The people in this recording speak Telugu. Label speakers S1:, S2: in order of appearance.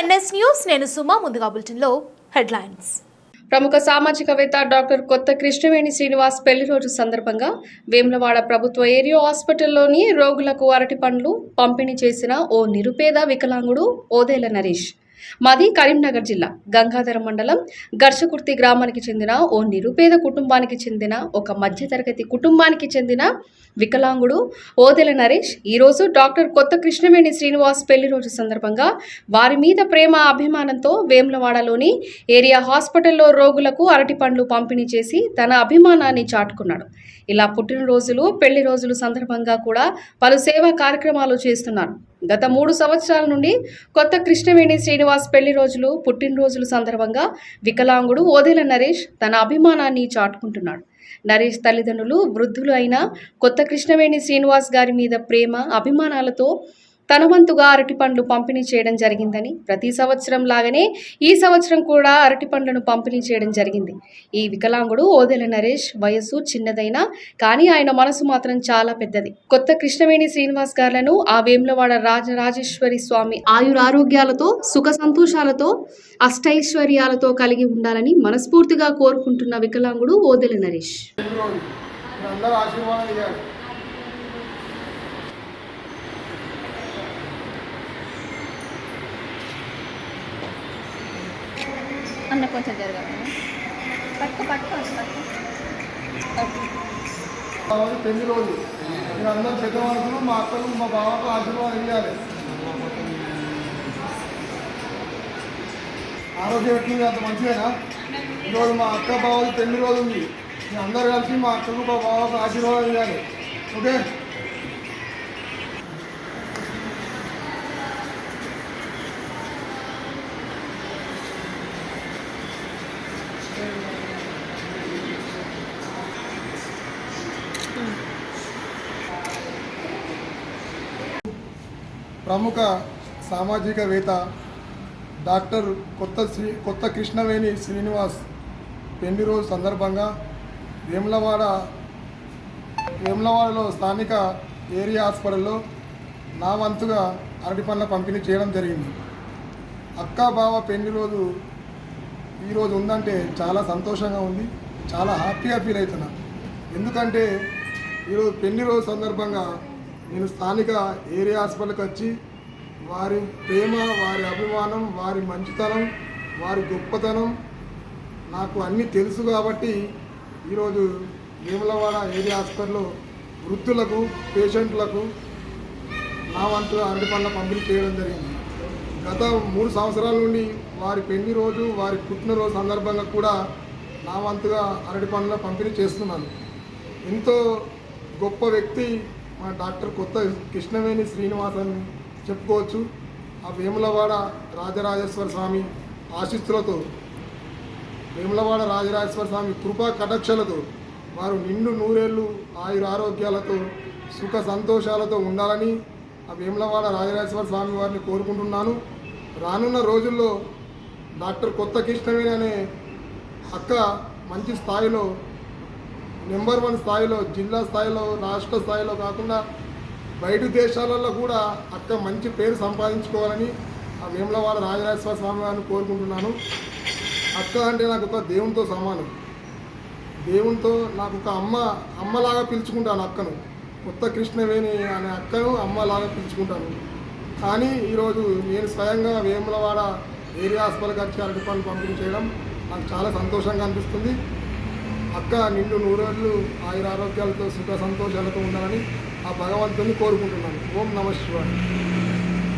S1: NS news. నేను సుమా ముందుగా బులెటిన్లో హెడ్లైన్స్.
S2: ప్రముఖ సామాజికవేత్త డాక్టర్ కొత్త కృష్ణవేణి శ్రీనివాస్ పెళ్ళి రోజు సందర్భంగా వేములవాడ ప్రభుత్వ ఏరియో హాస్పిటల్లోని రోగులకు అరటి పండ్లు పంపిణీ చేసిన ఓ నిరుపేద వికలాంగుడు ఓదేల నరేష్. మాది కరీంనగర్ జిల్లా. గంగాధర మండలం గర్షకుర్తి గ్రామానికి చెందిన ఓ నిరుపేద కుటుంబానికి చెందిన ఒక మధ్యతరగతి కుటుంబానికి చెందిన వికలాంగుడు ఓదెల నరేష్. ఈరోజు డాక్టర్ కొత్త కృష్ణవేణి శ్రీనివాస్ పెళ్ళి రోజు సందర్భంగా వారి మీద ప్రేమ అభిమానంతో వేములవాడలోని ఏరియా హాస్పిటల్లో రోగులకు అరటి పండ్లు పంపిణీ చేసి తన అభిమానాన్ని చాటుకున్నాడు. ఇలా పుట్టినరోజులు పెళ్ళి రోజులు సందర్భంగా కూడా పలు సేవా కార్యక్రమాలు చేస్తున్నారు. గత మూడు సంవత్సరాల నుండి కొత్త కృష్ణవేణి శ్రీనివాస్ పెళ్ళి రోజులు పుట్టినరోజులు సందర్భంగా వికలాంగుడు ఓదెల నరేష్ తన అభిమానాన్ని చాటుకుంటున్నాడు. నరేష్ తల్లిదండ్రులు వృద్ధులు అయిన కొత్త కృష్ణవేణి శ్రీనివాస్ గారి మీద ప్రేమ అభిమానాలతో తనువంతుగా అరటిపండ్లు పంపిణీ చేయడం జరిగిందని ప్రతి సంవత్సరం లాగానే ఈ సంవత్సరం కూడా అరటిపండ్లను పంపిణీ చేయడం జరిగింది. ఈ వికలాంగుడు ఓదెల నరేష్ వయస్సు చిన్నదైనా కానీ ఆయన మనసు మాత్రం చాలా పెద్దది. కొత్త కృష్ణవేణి శ్రీనివాస్ గారులను ఆ వేములవాడ రాజరాజేశ్వరి స్వామి ఆయురారోగ్యాలతో సుఖ సంతోషాలతో అష్టైశ్వర్యాలతో కలిగి ఉండాలని మనస్ఫూర్తిగా కోరుకుంటున్న వికలాంగుడు ఓదెల నరేష్.
S3: అందరూ ఆశీర్వాదం
S4: అన్న కొంచెం జరగాలి. పట్టుకో పట్టుకో పట్టుకో
S3: పెళ్ళి రోజు. మీరు అందరూ పెద్దవాళ్ళు మా అక్కలు మా బావకు ఆశీర్వాదం ఇవ్వాలి. ఆరోగ్యం ఎట్లుంది అంత మంచిదేనా? ఈరోజు మా అక్క బావది పెళ్ళి రోజు ఉంది. అందరూ కలిసి మా అక్కకు మా బావకు ఆశీర్వాదం ఇవ్వాలి. ఓకే? ప్రముఖ సామాజికవేత్త డాక్టర్ కొత్త శ్రీ కొత్త కృష్ణవేణి శ్రీనివాస్ పెళ్ళి రోజు సందర్భంగా వేములవాడ వేములవాడలో స్థానిక ఏరియా హాస్పిటల్లో నా వంతుగా అరటి పండ్ల పంపిణీ చేయడం జరిగింది. అక్క బావ పెళ్ళి రోజు ఈరోజు ఉందంటే చాలా సంతోషంగా ఉంది. చాలా హ్యాపీగా ఫీల్ అవుతున్నా. ఎందుకంటే ఈరోజు పెళ్ళి రోజు సందర్భంగా నేను స్థానిక ఏరియా హాస్పిటల్కి వచ్చి వారి ప్రేమ వారి అభిమానం వారి మంచితనం వారి గొప్పతనం నాకు అన్నీ తెలుసు కాబట్టి ఈరోజు వేములవాడ ఏరియా హాస్పిటల్లో వృద్ధులకు పేషెంట్లకు నా వంతు అరటి పండ్ల పంపిణీ చేయడం జరిగింది. గత మూడు సంవత్సరాల నుండి వారి పెళ్ళి రోజు వారి పుట్టినరోజు సందర్భంగా కూడా నా వంతుగా అరటి పండ్ల పంపిణీ చేస్తున్నాను. ఎంతో గొప్ప వ్యక్తి మా డాక్టర్ కొత్త కృష్ణవేణి శ్రీనివాసన్ని చెప్పుకోవచ్చు. ఆ వేములవాడ రాజరాజేశ్వర స్వామి ఆశీస్సులతో వేములవాడ రాజరాజేశ్వర స్వామి కృపా కటాక్షలతో వారు నిండు నూరేళ్ళు ఆయుర ఆరోగ్యాలతో సుఖ సంతోషాలతో ఉండాలని ఆ వేములవాడ రాజరాజేశ్వర స్వామి వారిని కోరుకుంటున్నాను. రానున్న రోజుల్లో డాక్టర్ కొత్త కృష్ణవేణి అనే అక్క మంచి స్థాయిలో నెంబర్ వన్ స్థాయిలో జిల్లా స్థాయిలో రాష్ట్ర స్థాయిలో కాకుండా బయట దేశాలలో కూడా అక్క మంచి పేరు సంపాదించుకోవాలని ఆ వేములవాడ రాజరాజేశ్వర స్వామి వారిని కోరుకుంటున్నాను. అక్క అంటే నాకు ఒక దేవునితో సమానం. దేవునితో నాకు ఒక అమ్మ అమ్మలాగా పిలుచుకుంటాను అక్కను. కొత్త కృష్ణవేణి అనే అక్కను అమ్మలాగా పిలుచుకుంటాను. కానీ ఈరోజు నేను స్వయంగా వేములవాడ ఏరియా హాస్పిటల్కి వచ్చి అరటి పనులు పంపిణీ చేయడం నాకు చాలా సంతోషంగా అనిపిస్తుంది. అక్క నిండు నూరేళ్ళు ఆయుర ఆరోగ్యాలతో సుఖ సంతోషాలతో ఉండాలని ఆ భగవంతుని కోరుకుంటున్నాను. ఓం నమ శివాయ.